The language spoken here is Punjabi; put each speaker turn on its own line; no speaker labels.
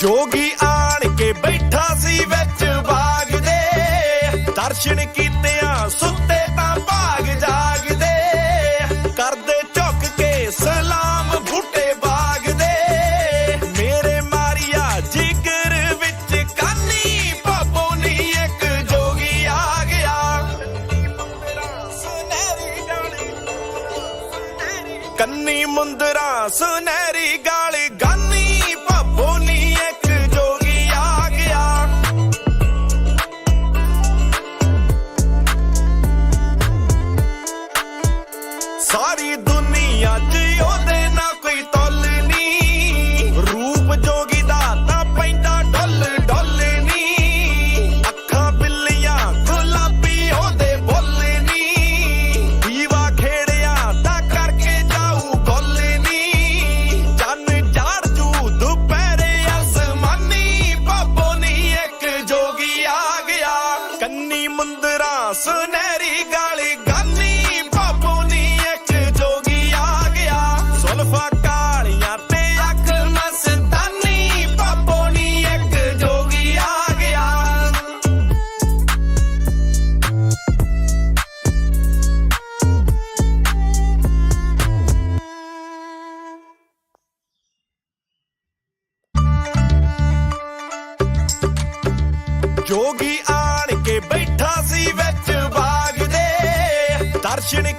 ਜੋਗੀ ਆਣ ਕੇ ਬੈਠਾ ਸੀ ਵਿੱਚ ਬਾਗ ਦੇ। ਦਰਸ਼ਨ ਕੀਤਿਆਂ ਸੁੱਤੇ ਤਾਂ ਭਾਗ ਜਾਗਦੇ। ਕਰਦੇ ਝੁੱਕ ਕੇ ਸਲਾਮ ਬੂਟੇ ਬਾਗ ਦੇ ਮੇਰੇ ਮਾਰੀਆ ਜਿਗਰ ਵਿੱਚ ਕਾਨੀ ਬਾਬੋ ਨੀ ਇੱਕ ਜੋਗੀ ਆ ਗਿਆ। ਸੁਨਹਿਰੀ ਕੰਨੀ ਮੁੰਦਰਾ, ਸੁਨਹਿਰੀ ਦੁਨੀਆ ਉਹਦੇ ਨਾਲ ਕੋਈ ਤੁੱਲ ਨੀ ਰੂਪ ਜੋਗੀ ਦਾ ਤਾਂ ਪੈਂਦਾ ਡੁੱਲ ਡੁੱਲ ਨੀ ਅੱਖਾਂ ਬਿੱਲੀਆਂ ਗੁਲਾਬੀ ਉਹਦੇ ਬੁੱਲ ਨੀ ਦੀਵਾ ਖੇੜਿਆ ਤਾਂ ਕਰਕੇ ਜਾਊ ਗੋਲ ਨੀ ਚੰਨ ਜਾੜ ਜੂ ਦੁਪਹਿਰੇ ਅਸਮਾਨੀ, ਬਾਬੋ ਨੀ ਇੱਕ ਜੋਗੀ ਆ ਗਿਆ। ਕੰਨੀ ਮੁੰਦਰਾ ਸੁਨਹਿਰੀ ਜੋਗੀ ਆਣ ਕੇ ਬੈਠਾ ਸੀ ਵਿੱਚ ਬਾਗ ਦੇ ਦਰਸ਼ਨ